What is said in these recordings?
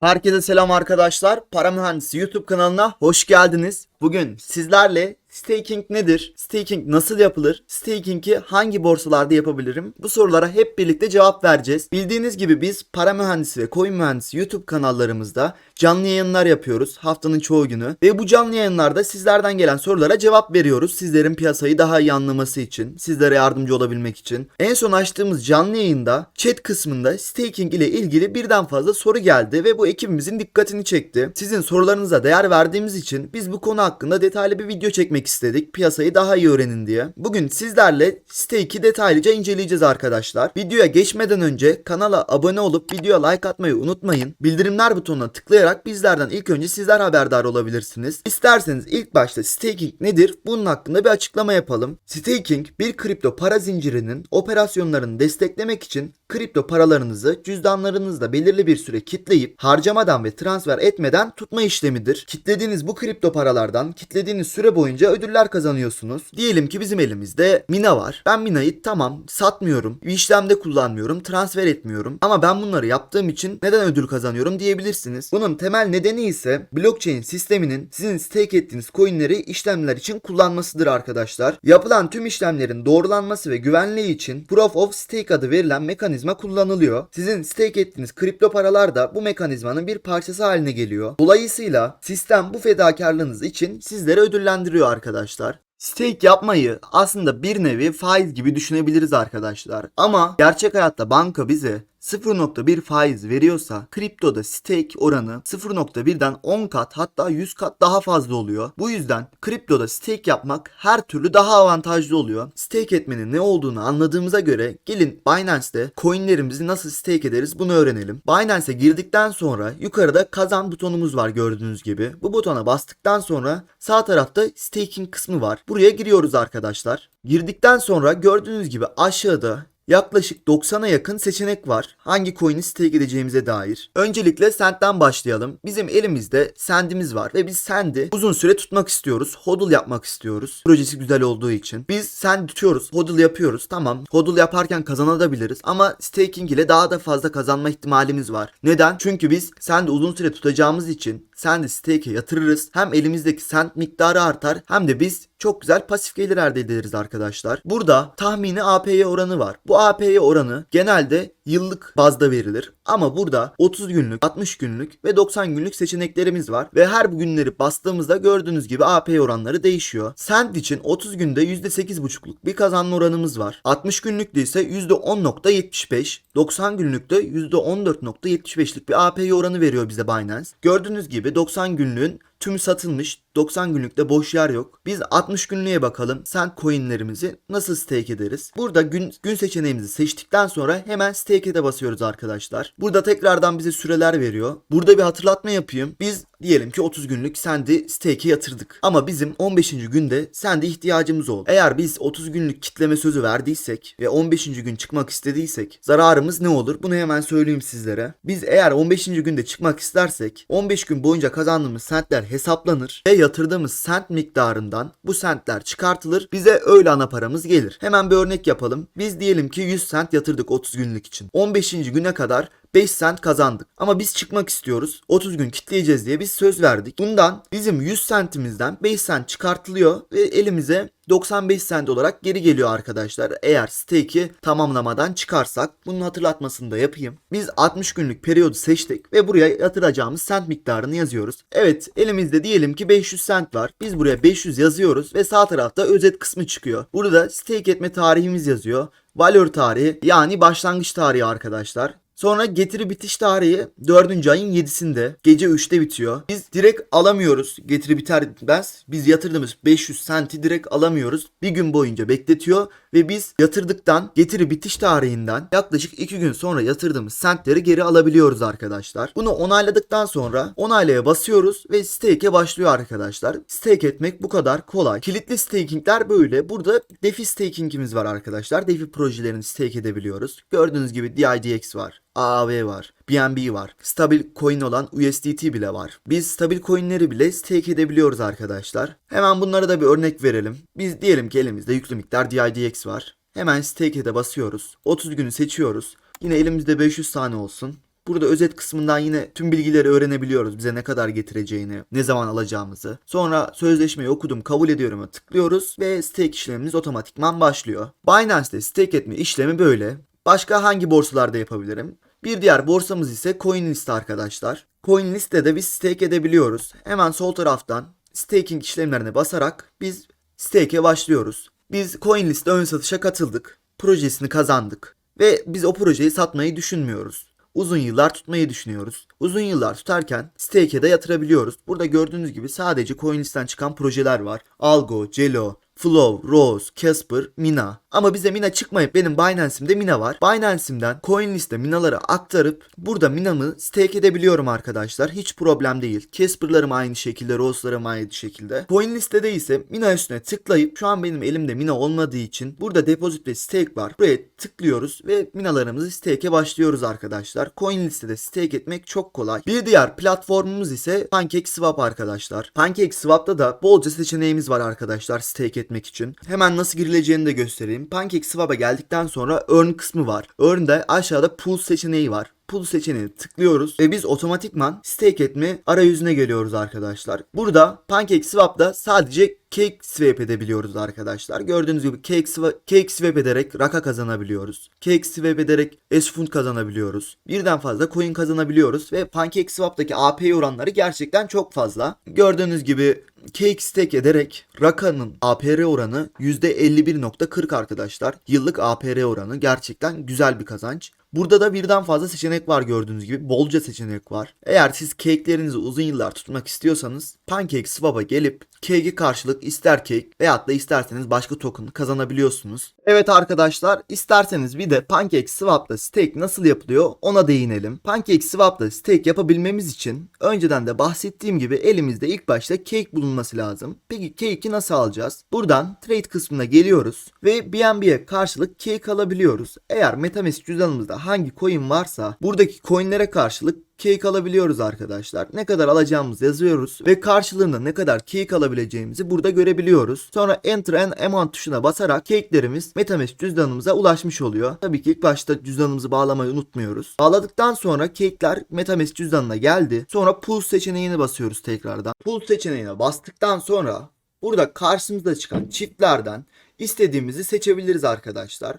Herkese selam arkadaşlar. Para Mühendisi YouTube kanalına hoş geldiniz. Bugün sizlerle staking nedir? Staking nasıl yapılır? Staking'i hangi borsalarda yapabilirim? Bu sorulara hep birlikte cevap vereceğiz. Bildiğiniz gibi biz Para Mühendisi ve Coin Mühendisi YouTube kanallarımızda canlı yayınlar yapıyoruz haftanın çoğu günü. Ve bu canlı yayınlarda sizlerden gelen sorulara cevap veriyoruz. Sizlerin piyasayı daha iyi anlaması için, sizlere yardımcı olabilmek için. En son açtığımız canlı yayında chat kısmında staking ile ilgili birden fazla soru geldi ve bu ekibimizin dikkatini çekti. Sizin sorularınıza değer verdiğimiz için biz bu konu hakkında detaylı bir video çekmek istedik. Piyasayı daha iyi öğrenin diye. Bugün sizlerle stake'i detaylıca inceleyeceğiz arkadaşlar. Videoya geçmeden önce kanala abone olup videoya like atmayı unutmayın. Bildirimler butonuna tıklayarak bizlerden ilk önce sizler haberdar olabilirsiniz. İsterseniz ilk başta staking nedir? Bunun hakkında bir açıklama yapalım. Staking bir kripto para zincirinin operasyonlarını desteklemek için kripto paralarınızı cüzdanlarınızda belirli bir süre kitleyip harcamadan ve transfer etmeden tutma işlemidir. Kitlediğiniz bu kripto paralardan kitlediğiniz süre boyunca ödüller kazanıyorsunuz. Diyelim ki bizim elimizde Mina var. Ben Mina'yı tamam satmıyorum, bir işlemde kullanmıyorum, transfer etmiyorum. Ama ben bunları yaptığım için neden ödül kazanıyorum diyebilirsiniz. Bunun temel nedeni ise blockchain sisteminin sizin stake ettiğiniz coinleri işlemler için kullanmasıdır arkadaşlar. Yapılan tüm işlemlerin doğrulanması ve güvenliği için Proof of Stake adı verilen mekanizma kullanılıyor. Sizin stake ettiğiniz kripto paralar da bu mekanizmanın bir parçası haline geliyor. Dolayısıyla sistem bu fedakarlığınız için sizleri ödüllendiriyor arkadaşlar. Stake yapmayı aslında bir nevi faiz gibi düşünebiliriz arkadaşlar. Ama gerçek hayatta banka bize 0.1 faiz veriyorsa kriptoda stake oranı 0.1'den 10 kat hatta 100 kat daha fazla oluyor. Bu yüzden kriptoda stake yapmak her türlü daha avantajlı oluyor. Stake etmenin ne olduğunu anladığımıza göre gelin Binance'de coinlerimizi nasıl stake ederiz bunu öğrenelim. Binance'e girdikten sonra yukarıda kazan butonumuz var gördüğünüz gibi. Bu butona bastıktan sonra sağ tarafta staking kısmı var. Buraya giriyoruz arkadaşlar. Girdikten sonra gördüğünüz gibi aşağıda Yaklaşık 90'a yakın seçenek var. Hangi coin'i stake edeceğimize dair. Öncelikle Send'den başlayalım. Bizim elimizde Send'imiz var ve biz Send'i uzun süre tutmak istiyoruz. Hodl yapmak istiyoruz. Projesi güzel olduğu için. Biz Send tutuyoruz. Hodl yapıyoruz. Tamam. Hodl yaparken kazanabiliriz ama staking ile daha da fazla kazanma ihtimalimiz var. Neden? Çünkü biz Send'i uzun süre tutacağımız için Send'i stake'e yatırırız. Hem elimizdeki Send miktarı artar hem de biz çok güzel pasif gelir elde ederiz arkadaşlar. Burada tahmini APY oranı var. Bu APY oranı genelde yıllık bazda verilir. Ama burada 30 günlük, 60 günlük ve 90 günlük seçeneklerimiz var. Ve her bu günleri bastığımızda gördüğünüz gibi APY oranları değişiyor. Send için 30 günde %8,5'luk bir kazanma oranımız var. 60 günlükte ise %10.75, 90 günlükte %14.75'lik bir APY oranı veriyor bize Binance. Gördüğünüz gibi 90 günlüğün tümü satılmış. 90 günlükte boş yer yok. Biz 60 günlüğe bakalım. Send coinlerimizi nasıl stake ederiz? Burada gün, gün seçeneğimizi seçtikten sonra hemen stake ede basıyoruz arkadaşlar. Burada tekrardan bize süreler veriyor. Burada bir hatırlatma yapayım. Biz diyelim ki 30 günlük Send'i stake'e yatırdık. Ama bizim 15. günde Send'e ihtiyacımız oldu. Eğer biz 30 günlük kitleme sözü verdiysek ve 15. gün çıkmak istediysek zararımız ne olur? Bunu hemen söyleyeyim sizlere. Biz eğer 15. günde çıkmak istersek 15 gün boyunca kazandığımız sentler hesaplanır ve yatırdığımız sent miktarından bu sentler çıkartılır. Bize öyle ana paramız gelir. Hemen bir örnek yapalım. Biz diyelim ki 100 sent yatırdık 30 günlük için. 15. güne kadar 5 sent kazandık. Ama biz çıkmak istiyoruz. 30 gün kitleyeceğiz diye biz söz verdik. Bundan bizim 100 sentimizden 5 sent çıkartılıyor ve elimize 95 sent olarak geri geliyor arkadaşlar. Eğer stake'i tamamlamadan çıkarsak bunun hatırlatmasını da yapayım. Biz 60 günlük periyodu seçtik ve buraya yatıracağımız sent miktarını yazıyoruz. Evet elimizde diyelim ki 500 sent var. Biz buraya 500 yazıyoruz ve sağ tarafta özet kısmı çıkıyor. Burada stake etme tarihimiz yazıyor. Valör tarihi yani başlangıç tarihi arkadaşlar. Sonra getiri bitiş tarihi 4. ayın 7'sinde gece 3'te bitiyor. Biz direkt alamıyoruz getiri biter bitmez. Biz yatırdığımız 500 senti direkt alamıyoruz. Bir gün boyunca bekletiyor ve biz yatırdıktan getiri bitiş tarihinden yaklaşık 2 gün sonra yatırdığımız sentleri geri alabiliyoruz arkadaşlar. Bunu onayladıktan sonra onaylaya basıyoruz ve stake'e başlıyor arkadaşlar. Stake etmek bu kadar kolay. Kilitli stakingler böyle. Burada DeFi stakingimiz var arkadaşlar. DeFi projelerini stake edebiliyoruz. Gördüğünüz gibi DIDX var. AAV var. BNB var. Stabil coin olan USDT bile var. Biz stabil coinleri bile stake edebiliyoruz arkadaşlar. Hemen bunlara da bir örnek verelim. Biz diyelim ki elimizde yüklü miktar DIDX var. Hemen stake ede basıyoruz. 30 günü seçiyoruz. Yine elimizde 500 tane olsun. Burada özet kısmından yine tüm bilgileri öğrenebiliyoruz. Bize ne kadar getireceğini, ne zaman alacağımızı. Sonra sözleşmeyi okudum, kabul ediyorum'a tıklıyoruz ve stake işlemimiz otomatikman başlıyor. Binance'de stake etme işlemi böyle. Başka hangi borsalarda yapabilirim? Bir diğer borsamız ise CoinList arkadaşlar. CoinList'te de biz stake edebiliyoruz. Hemen sol taraftan staking işlemlerine basarak biz stake'e başlıyoruz. Biz CoinList'te ön satışa katıldık. Projesini kazandık. Ve biz o projeyi satmayı düşünmüyoruz. Uzun yıllar tutmayı düşünüyoruz. Uzun yıllar tutarken stake'e de yatırabiliyoruz. Burada gördüğünüz gibi sadece CoinList'ten çıkan projeler var. Algo, Celo, Flow, Rose, Casper, Mina. Ama bize Mina çıkmayıp benim Binance'imde Mina var. Binance'imden CoinList'e Mina'ları aktarıp burada Mina'mı stake edebiliyorum arkadaşlar. Hiç problem değil. Casper'larım aynı şekilde, Rose'larım aynı şekilde. CoinList'te de ise Mina üstüne tıklayıp şu an benim elimde Mina olmadığı için burada deposit ve stake var. Buraya tıklıyoruz ve Mina'larımızı stake'e başlıyoruz arkadaşlar. CoinList'te de stake etmek çok kolay. Bir diğer platformumuz ise PancakeSwap arkadaşlar. PancakeSwap'ta da bolca seçeneğimiz var arkadaşlar stake etmek için. Hemen nasıl girileceğini de göstereyim. PancakeSwap'a geldikten sonra earn kısmı var. Earn'de aşağıda pool seçeneği var pool seçeneğini tıklıyoruz ve biz otomatikman stake etme arayüzüne geliyoruz arkadaşlar. Burada PancakeSwap'ta sadece cake swap edebiliyoruz arkadaşlar. Gördüğünüz gibi cake swap, cake swap ederek raka kazanabiliyoruz. Cake swap ederek S-Fund kazanabiliyoruz. Birden fazla coin kazanabiliyoruz ve PancakeSwap'taki API oranları gerçekten çok fazla. Gördüğünüz gibi Cake stake ederek Raka'nın APR oranı %51.40 arkadaşlar. Yıllık APR oranı gerçekten güzel bir kazanç. Burada da birden fazla seçenek var gördüğünüz gibi. Bolca seçenek var. Eğer siz cake'lerinizi uzun yıllar tutmak istiyorsanız PancakeSwap'a gelip cake'e karşılık ister cake veyahut da isterseniz başka token kazanabiliyorsunuz. Evet arkadaşlar isterseniz bir de PancakeSwap'ta stake nasıl yapılıyor ona değinelim. PancakeSwap'ta stake yapabilmemiz için önceden de bahsettiğim gibi elimizde ilk başta cake bulunması lazım. Peki cake'i nasıl alacağız? Buradan trade kısmına geliyoruz ve BNB'ye karşılık cake alabiliyoruz. Eğer Metamask cüzdanımızda hangi coin varsa buradaki coinlere karşılık cake alabiliyoruz arkadaşlar. Ne kadar alacağımızı yazıyoruz ve karşılığında ne kadar cake alabileceğimizi burada görebiliyoruz. Sonra enter and amount tuşuna basarak cake'lerimiz Metamask cüzdanımıza ulaşmış oluyor. Tabii ki ilk başta cüzdanımızı bağlamayı unutmuyoruz. Bağladıktan sonra cake'ler Metamask cüzdanına geldi. Sonra pool seçeneğine basıyoruz tekrardan. Pool seçeneğine bastıktan sonra burada karşımıza çıkan çiftlerden istediğimizi seçebiliriz arkadaşlar.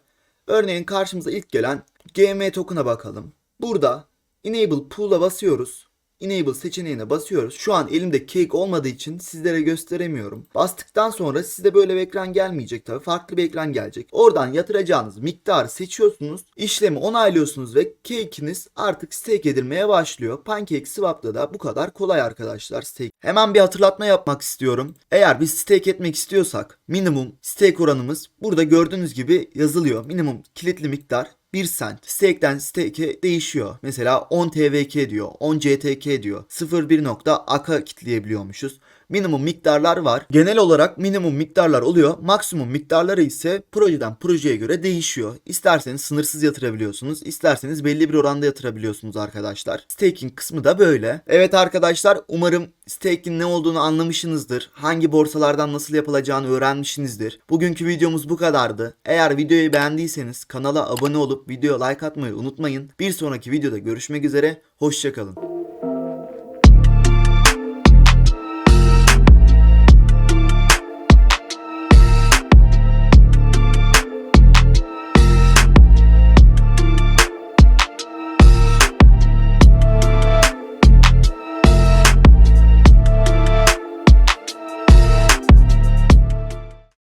Örneğin karşımıza ilk gelen GM token'a bakalım. Burada Enable Pool'a basıyoruz. Enable seçeneğine basıyoruz. Şu an elimde cake olmadığı için sizlere gösteremiyorum. Bastıktan sonra size böyle bir ekran gelmeyecek tabii. Farklı bir ekran gelecek. Oradan yatıracağınız miktarı seçiyorsunuz. işlemi onaylıyorsunuz ve cake'iniz artık stake edilmeye başlıyor. PancakeSwap'ta da bu kadar kolay arkadaşlar stake. Hemen bir hatırlatma yapmak istiyorum. Eğer biz stake etmek istiyorsak minimum stake oranımız burada gördüğünüz gibi yazılıyor. Minimum kilitli miktar 1 cent. Stake'den stake'e değişiyor. Mesela 10 TVK diyor, 10 CTK diyor. 0.1.AK'a kitleyebiliyormuşuz. Minimum miktarlar var. Genel olarak minimum miktarlar oluyor. Maksimum miktarları ise projeden projeye göre değişiyor. İsterseniz sınırsız yatırabiliyorsunuz. isterseniz belli bir oranda yatırabiliyorsunuz arkadaşlar. Staking kısmı da böyle. Evet arkadaşlar umarım staking ne olduğunu anlamışsınızdır. Hangi borsalardan nasıl yapılacağını öğrenmişsinizdir. Bugünkü videomuz bu kadardı. Eğer videoyu beğendiyseniz kanala abone olup videoya like atmayı unutmayın. Bir sonraki videoda görüşmek üzere. Hoşçakalın.